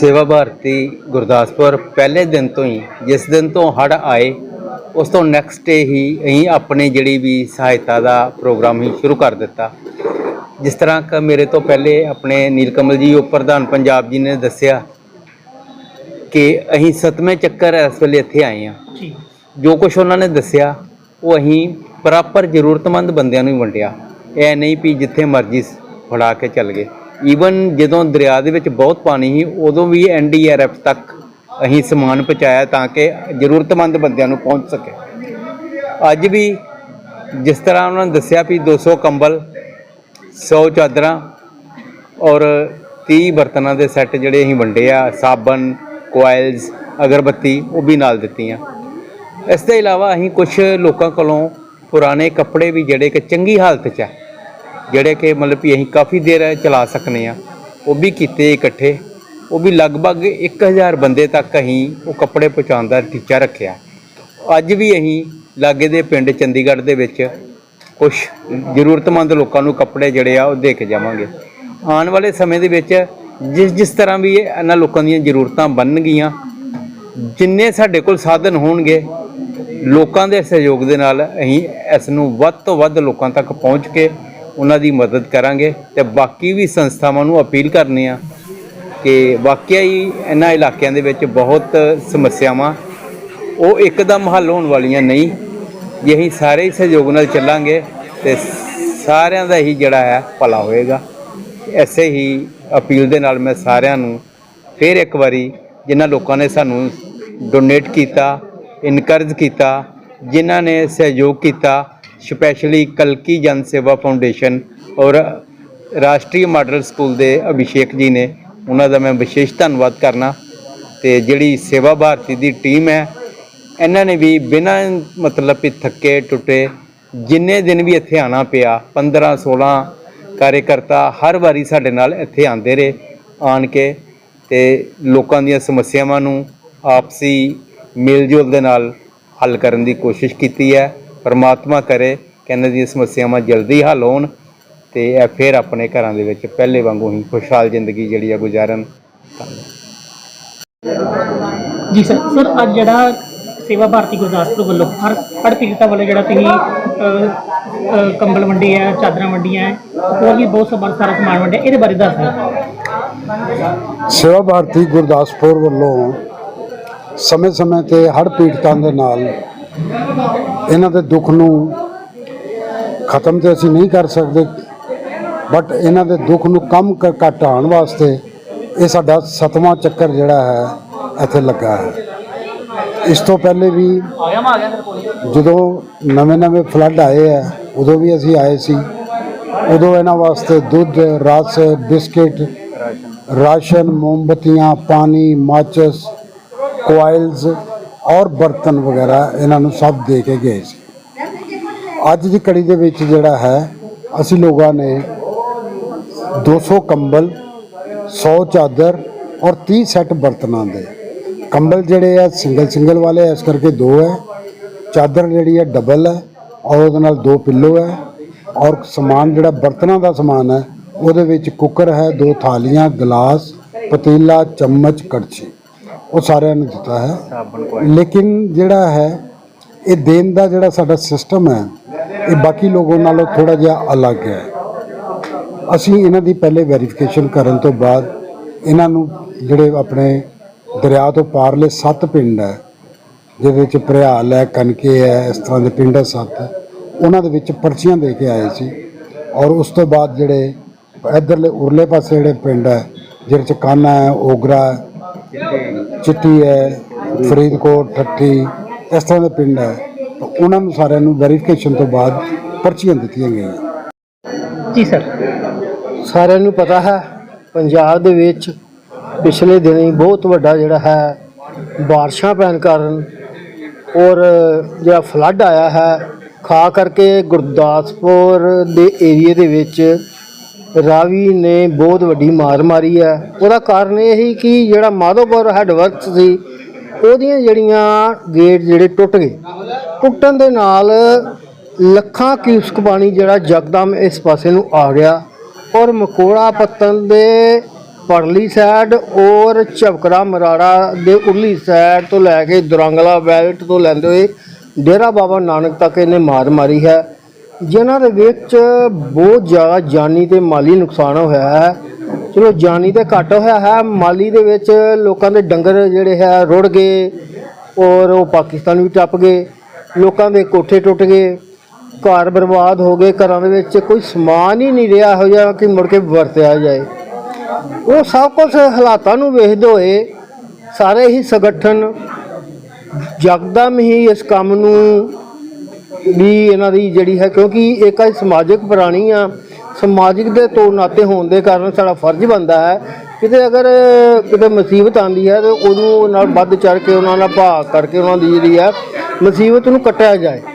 ਸੇਵਾ ਭਾਰਤੀ ਗੁਰਦਾਸਪੁਰ ਪਹਿਲੇ ਦਿਨ ਤੋਂ ਹੀ ਜਿਸ ਦਿਨ ਤੋਂ ਹੜ ਆਏ ਉਸ ਤੋਂ ਨੈਕਸਟ ਡੇ ਹੀ ਅਸੀਂ ਆਪਣੀ ਜਿਹੜੀ ਵੀ ਸਹਾਇਤਾ ਦਾ ਪ੍ਰੋਗਰਾਮ ਹੀ ਸ਼ੁਰੂ ਕਰ ਦਿੱਤਾ। ਜਿਸ ਤਰ੍ਹਾਂ ਕਿ ਮੇਰੇ ਤੋਂ ਪਹਿਲੇ ਆਪਣੇ ਨੀਲਕਮਲ ਜੀ ਉਪ ਪ੍ਰਧਾਨ ਪੰਜਾਬ ਜੀ ਨੇ ਦੱਸਿਆ ਕਿ ਅਸੀਂ ਸਤਵੇਂ ਚੱਕਰ ਇਸ ਵੇਲੇ ਇੱਥੇ ਆਏ ਹਾਂ। ਜੀ ਜੋ ਕੁਝ ਉਹਨਾਂ ਨੇ ਦੱਸਿਆ ਉਹ ਅਸੀਂ ਪ੍ਰੋਪਰ ਜ਼ਰੂਰਤਮੰਦ ਬੰਦਿਆਂ ਨੂੰ ਹੀ ਵੰਡਿਆ। ਇਹ ਨਹੀਂ ਵੀ ਜਿੱਥੇ ਮਰਜ਼ੀ ਫੜਾ ਕੇ ਚੱਲ ਗਏ। ਈਵਨ ਜਦੋਂ ਦਰਿਆ ਦੇ ਵਿੱਚ ਬਹੁਤ ਪਾਣੀ ਸੀ, ਉਦੋਂ ਵੀ ਐਨਡੀਆਰਐਫ ਤੱਕ ਅਸੀਂ ਸਮਾਨ ਪਹੁੰਚਾਇਆ ਤਾਂ ਕਿ ਜ਼ਰੂਰਤਮੰਦ ਬੰਦਿਆਂ ਨੂੰ ਪਹੁੰਚ ਸਕੇ। ਅੱਜ ਵੀ ਜਿਸ ਤਰ੍ਹਾਂ ਉਹਨਾਂ ਨੇ ਦੱਸਿਆ ਵੀ 200 ਕੰਬਲ 100 ਚਾਦਰਾਂ ਔਰ 30 ਬਰਤਨਾਂ ਦੇ ਸੈੱਟ ਜਿਹੜੇ ਅਸੀਂ ਵੰਡੇ ਆ, ਸਾਬਣ ਕੋਇਲਸ ਅਗਰਬੱਤੀ, ਉਹ ਵੀ ਨਾਲ ਦਿੱਤੀਆਂ। ਇਸ ਤੋਂ ਇਲਾਵਾ ਅਸੀਂ ਕੁਝ ਲੋਕਾਂ ਕੋਲੋਂ ਪੁਰਾਣੇ ਕੱਪੜੇ ਵੀ ਜਿਹੜੇ ਕਿ ਚੰਗੀ ਹਾਲਤ 'ਚ ਹੈ ਜਿਹੜੇ ਕਿ ਮਤਲਬ ਕਿ ਅਸੀਂ ਕਾਫੀ ਦੇਰ ਚਲਾ ਸਕਨੇ ਆ, ਉਹ ਵੀ ਕੀਤੇ ਇਕੱਠੇ। ਉਹ ਵੀ ਲਗਭਗ 1000 ਬੰਦੇ ਤੱਕ ਅਸੀਂ ਉਹ ਕੱਪੜੇ ਪਹੁੰਚਾਉਣ ਦਾ ਟੀਚਾ ਰੱਖਿਆ। ਅੱਜ ਵੀ ਅਸੀਂ ਲਾਗੇ ਦੇ ਪਿੰਡ ਚੰਡੀਗੜ੍ਹ ਦੇ ਵਿੱਚ ਕੁਝ ਜ਼ਰੂਰਤਮੰਦ ਲੋਕਾਂ ਨੂੰ ਕੱਪੜੇ ਜਿਹੜੇ ਆ, ਉਹ ਦੇ ਕੇ ਜਾਵਾਂਗੇ। ਆਉਣ ਵਾਲੇ ਸਮੇਂ ਦੇ ਵਿੱਚ ਜਿਸ ਜਿਸ ਤਰ੍ਹਾਂ ਵੀ ਇਹਨਾਂ ਲੋਕਾਂ ਦੀਆਂ ਜ਼ਰੂਰਤਾਂ ਬਣਨਗੀਆਂ, ਜਿੰਨੇ ਸਾਡੇ ਕੋਲ ਸਾਧਨ ਹੋਣਗੇ, ਲੋਕਾਂ ਦੇ ਸਹਿਯੋਗ ਦੇ ਨਾਲ ਅਸੀਂ ਇਸ ਨੂੰ ਵੱਧ ਤੋਂ ਵੱਧ ਲੋਕਾਂ ਤੱਕ ਪਹੁੰਚ ਕੇ ਉਹਨਾਂ ਦੀ ਮਦਦ ਕਰਾਂਗੇ ਤੇ ਬਾਕੀ ਵੀ ਸੰਸਥਾਵਾਂ ਨੂੰ ਅਪੀਲ ਕਰਨੀ ਆ ਕਿ ਵਾਕਿਆ ਹੀ ਇਹਨਾਂ ਇਲਾਕਿਆਂ ਦੇ ਵਿੱਚ ਬਹੁਤ ਸਮੱਸਿਆਵਾਂ ਉਹ ਇੱਕਦਮ ਹੱਲ ਹੋਣ ਵਾਲੀਆਂ ਨਹੀਂ। ਜੇ ਅਸੀਂ ਸਾਰੇ ਹੀ ਸਹਿਯੋਗ ਨਾਲ ਚੱਲਾਂਗੇ ਤੇ ਸਾਰਿਆਂ ਦਾ ਹੀ ਜਿਹੜਾ ਹੈ ਭਲਾ ਹੋਏਗਾ। ਐਸੇ ਹੀ ਅਪੀਲ ਦੇ ਨਾਲ ਮੈਂ ਸਾਰਿਆਂ ਨੂੰ ਫਿਰ ਇੱਕ ਵਾਰੀ ਜਿਨ੍ਹਾਂ ਲੋਕਾਂ ਨੇ ਸਾਨੂੰ ਡੋਨੇਟ ਕੀਤਾ ਇਨਕਰਜ ਕੀਤਾ, ਜਿਨ੍ਹਾਂ ਨੇ ਸਹਿਯੋਗ ਕੀਤਾ ਸਪੈਸ਼ਲੀ ਕਲਕੀ ਜਨ ਸੇਵਾ ਫਾਊਂਡੇਸ਼ਨ ਔਰ ਰਾਸ਼ਟਰੀ ਮਾਡਲ ਸਕੂਲ ਦੇ ਅਭਿਸ਼ੇਕ ਜੀ ਨੇ ਉਹਨਾਂ ਦਾ ਮੈਂ ਵਿਸ਼ੇਸ਼ ਧੰਨਵਾਦ ਕਰਨਾ ਤੇ ਜਿਹੜੀ ਸੇਵਾ ਭਾਰਤੀ ਦੀ ਟੀਮ ਹੈ, ਇਹਨਾਂ ਨੇ ਵੀ ਬਿਨਾਂ ਮਤਲਬ ਕਿ ਥੱਕੇ ਟੁੱਟੇ ਜਿੰਨੇ ਦਿਨ ਵੀ ਇੱਥੇ ਆਣਾ ਪਿਆ 15 16 ਕਾਰਜਕਰਤਾ ਹਰ ਵਾਰੀ ਸਾਡੇ ਨਾਲ ਇੱਥੇ ਆਉਂਦੇ ਰਹੇ, ਆਣ ਕੇ ਤੇ ਲੋਕਾਂ ਦੀਆਂ ਸਮੱਸਿਆਵਾਂ ਨੂੰ ਆਪਸੀ ਮੇਲਜੋਲ ਦੇ ਨਾਲ ਹੱਲ ਕਰਨ ਦੀ ਕੋਸ਼ਿਸ਼ ਕੀਤੀ ਹੈ। ਪਰਮਾਤਮਾ ਕਰੇ ਕਿ ਇਹਨਾਂ ਦੀਆਂ ਸਮੱਸਿਆਵਾਂ ਜਲਦੀ ਹੱਲ ਹੋਣ ਤੇ ਇਹ ਫਿਰ ਆਪਣੇ ਘਰਾਂ ਦੇ ਵਿੱਚ ਪਹਿਲੇ ਵਾਂਗੂ ਹੀ ਖੁਸ਼ਹਾਲ ਜ਼ਿੰਦਗੀ ਜਿਹੜੀ ਆ ਗੁਜ਼ਾਰਨ। ਜੀ ਸਰ ਸਰ ਅੱਜ ਜਿਹੜਾ ਸੇਵਾ ਭਾਰਤੀ ਗੁਰਦਾਸਪੁਰ ਵੱਲੋਂ ਹਰ ਹੜ ਪੀੜਤਾਂ ਵੱਲੋਂ ਜਿਹੜਾ ਤੁਸੀਂ ਕੰਬਲ ਵੰਡੇ ਆ ਚਾਦਰਾਂ ਵੰਡੀਆਂ ਹੈ, ਹੋਰ ਵੀ ਬਹੁਤ ਸਮਾਨ ਸਾਰਾ ਸਮਾਨ ਵੰਡਿਆ ਇਹਦੇ ਬਾਰੇ ਦੱਸ ਦਿਓ। ਸੇਵਾ ਭਾਰਤੀ ਗੁਰਦਾਸਪੁਰ ਵੱਲੋਂ ਸਮੇਂ-ਸਮੇਂ ਤੇ ਹੜ੍ਹ ਪੀੜਤਾਂ ਦੇ ਨਾਲ ਇਹਨਾਂ ਦੇ ਦੁੱਖ ਨੂੰ ਖਤਮ ਤੇ ਅਸੀਂ ਨਹੀਂ ਕਰ ਸਕਦੇ ਬਟ ਇਹਨਾਂ ਦੇ ਦੁੱਖ ਨੂੰ ਕਮ ਕ- ਘਟਾਉਣ ਵਾਸਤੇ ਇਹ ਸਾਡਾ ਸਤਵਾਂ ਚੱਕਰ ਜਿਹੜਾ ਹੈ, ਇੱਥੇ ਲੱਗਾ ਹੈ। ਇਸ ਤੋਂ ਪਹਿਲੇ ਵੀ ਜਦੋਂ ਨਵੇਂ-ਨਵੇਂ ਫਲੱਡ ਆਏ ਆ ਉਦੋਂ ਵੀ ਅਸੀਂ ਆਏ ਸੀ। ਉਦੋਂ ਇਹਨਾਂ ਵਾਸਤੇ ਦੁੱਧ, ਰਸ, ਬਿਸਕਿਟ, ਰਾਸ਼ਨ, ਮੋਮਬਤੀਆਂ, ਪਾਣੀ, ਮਾਚਸ ਕੋਇਲਸ ਔਰ ਬਰਤਨ ਵਗੈਰਾ ਇਹਨਾਂ ਨੂੰ ਸਭ ਦੇ ਕੇ ਗਏ ਸੀ। ਅੱਜ ਦੀ ਕੜੀ ਦੇ ਵਿੱਚ ਜਿਹੜਾ ਹੈ, ਅਸੀਂ ਲੋਕਾਂ ਨੇ 200 ਕੰਬਲ 100 ਚਾਦਰ ਔਰ 30 ਸੈੱਟ ਬਰਤਨਾਂ ਦੇ। ਕੰਬਲ ਜਿਹੜੇ ਆ, ਸਿੰਗਲ ਸਿੰਗਲ ਵਾਲੇ ਇਸ ਕਰਕੇ ਦੋ ਹੈ। ਚਾਦਰ ਜਿਹੜੀ ਹੈ ਡਬਲ ਹੈ ਔਰ ਉਹਦੇ ਨਾਲ ਦੋ ਪਿੱਲੋ ਹੈ ਔਰ ਸਮਾਨ ਜਿਹੜਾ ਬਰਤਨਾਂ ਦਾ ਸਮਾਨ ਹੈ, ਉਹਦੇ ਵਿੱਚ ਕੁੱਕਰ ਹੈ, ਦੋ ਥਾਲੀਆਂ, ਗਲਾਸ, ਪਤੀਲਾ, ਚਮਚ, ਕੜਛੀ। ਉਹ ਸਾਰਿਆਂ ਨੂੰ ਦਿੱਤਾ ਹੈ। ਲੇਕਿਨ ਜਿਹੜਾ ਹੈ ਇਹ ਦੇਣ ਦਾ ਜਿਹੜਾ ਸਾਡਾ ਸਿਸਟਮ ਹੈ ਇਹ ਬਾਕੀ ਲੋਕਾਂ ਨਾਲੋਂ ਥੋੜਾ ਜਿਹਾ ਅਲੱਗ ਹੈ। ਅਸੀਂ ਇਹਨਾਂ ਦੀ ਪਹਿਲੇ ਵੈਰੀਫਿਕੇਸ਼ਨ ਕਰਨ ਤੋਂ ਬਾਅਦ ਇਹਨਾਂ ਨੂੰ ਜਿਹੜੇ ਆਪਣੇ ਦਰਿਆ ਤੋਂ ਪਾਰਲੇ ਸੱਤ ਪਿੰਡ ਹੈ ਜਿਹਦੇ ਵਿੱਚ ਭਰਿਆਲ ਹੈ ਕਨਕੇ ਹੈ ਇਸ ਤਰ੍ਹਾਂ ਦੇ ਪਿੰਡ ਹੈ ਸੱਤ ਉਹਨਾਂ ਦੇ ਵਿੱਚ ਪਰਚੀਆਂ ਦੇ ਕੇ ਆਏ ਸੀ। ਔਰ ਉਸ ਤੋਂ ਬਾਅਦ ਜਿਹੜੇ ਇਧਰਲੇ ਉਰਲੇ ਪਾਸੇ ਜਿਹੜੇ ਪਿੰਡ ਹੈ ਜਿਹਦੇ ਚ ਕਾਨਾ ਹੈ ਓਗਰਾ ਹੈ ਚਿੱਟੀ ਹੈ ਫਰੀਦਕੋਟ ਠੱਠੀ ਇਸ ਤਰ੍ਹਾਂ ਦੇ ਪਿੰਡ ਹੈ। ਤਾਂ ਉਹਨਾਂ ਨੂੰ ਸਾਰਿਆਂ ਨੂੰ ਵੈਰੀਫਿਕੇਸ਼ਨ ਤੋਂ ਬਾਅਦ ਪਰਚੀਆਂ ਦਿੱਤੀਆਂ ਗਈਆਂ। ਜੀ ਸਰ। ਸਾਰਿਆਂ ਨੂੰ ਪਤਾ ਹੈ ਪੰਜਾਬ ਦੇ ਵਿੱਚ ਪਿਛਲੇ ਦਿਨੀ ਬਹੁਤ ਵੱਡਾ ਜਿਹੜਾ ਹੈ ਬਾਰਿਸ਼ਾਂ ਪੈਣ ਕਾਰਨ ਔਰ ਜਿਹੜਾ ਫਲੱਡ ਆਇਆ ਹੈ ਖਾ ਕਰਕੇ ਗੁਰਦਾਸਪੁਰ ਦੇ ਏਰੀਏ ਦੇ ਵਿੱਚ ਰਾਵੀ ਨੇ ਬਹੁਤ ਵੱਡੀ ਮਾਰ ਮਾਰੀ ਹੈ। ਉਹਦਾ ਕਾਰਨ ਇਹ ਸੀ ਕਿ ਜਿਹੜਾ ਮਾਧੋਪੁਰ ਹੈਡਵਰਕਸ ਸੀ, ਉਹਦੀਆਂ ਜਿਹੜੀਆਂ ਗੇਟ ਜਿਹੜੇ ਟੁੱਟ ਗਏ। ਟੁੱਟਣ ਦੇ ਨਾਲ ਲੱਖਾਂ ਕਿਊਸਕ ਪਾਣੀ ਜਿਹੜਾ ਜਗਦਮ ਇਸ ਪਾਸੇ ਨੂੰ ਆ ਗਿਆ ਔਰ ਮਕੋੜਾ ਪੱਤਨ ਦੇ ਪਰਲੀ ਸਾਈਡ ਔਰ ਝਬਕਰਾ ਮਰਾੜਾ ਦੇ ਉਰਲੀ ਸਾਈਡ ਤੋਂ ਲੈ ਕੇ ਦੁਰੰਗਲਾ ਬੈਲਟ ਤੋਂ ਲੈਂਦੇ ਹੋਏ ਡੇਰਾ ਬਾਬਾ ਨਾਨਕ ਤੱਕ ਇਹਨੇ ਮਾਰ ਮਾਰੀ ਹੈ। ਜਿਨ੍ਹਾਂ ਦੇ ਵਿੱਚ ਬਹੁਤ ਜ਼ਿਆਦਾ ਜਾਨੀ ਤੇ ਮਾਲੀ ਨੁਕਸਾਨ ਹੋਇਆ ਹੈ। ਚਲੋ, ਜਾਨੀ ਤੇ ਘੱਟ ਹੋਇਆ ਹੈ, ਮਾਲੀ ਦੇ ਵਿੱਚ ਲੋਕਾਂ ਦੇ ਡੰਗਰ ਜਿਹੜੇ ਹੈ ਰੁੜ ਗਏ ਔਰ ਉਹ ਪਾਕਿਸਤਾਨ ਵੀ ਟੱਪ ਗਏ। ਲੋਕਾਂ ਦੇ ਕੋਠੇ ਟੁੱਟ ਗਏ, ਘਰ ਬਰਬਾਦ ਹੋ ਗਏ, ਘਰਾਂ ਦੇ ਵਿੱਚ ਕੋਈ ਸਮਾਨ ਹੀ ਨਹੀਂ ਰਿਹਾ ਇਹੋ ਜਿਹਾ ਕਿ ਮੁੜ ਕੇ ਵਰਤਿਆ ਜਾਏ। ਉਹ ਸਭ ਕੁਝ ਹਾਲਾਤਾਂ ਨੂੰ ਵੇਖਦੇ ਹੋਏ ਸਾਰੇ ਹੀ ਸੰਗਠਨ ਜਕਦਮ ਹੀ ਇਸ ਕੰਮ ਨੂੰ ਵੀ ਇਹਨਾਂ ਦੀ ਜਿਹੜੀ ਹੈ, ਕਿਉਂਕਿ ਇੱਕ ਹੈ ਸਮਾਜਿਕ ਪ੍ਰਾਣੀ ਆ, ਸਮਾਜਿਕ ਦੇ ਤੋਂ ਨਾਤੇ ਹੋਣ ਦੇ ਕਾਰਨ ਸਾਡਾ ਫਰਜ਼ ਬਣਦਾ ਹੈ, ਕਿਤੇ ਅਗਰ ਕਿਤੇ ਮੁਸੀਬਤ ਆਂਦੀ ਹੈ ਤੇ ਉਹਨੂੰ ਨਾਲ ਵੱਧ ਚੜ ਕੇ, ਉਹਨਾਂ ਨਾਲ ਭਾਗ ਕਰਕੇ ਉਹਨਾਂ ਦੀ ਜਿਹੜੀ ਹੈ, ਮੁਸੀਬਤ ਨੂੰ ਕੱਟਿਆ ਜਾਏ।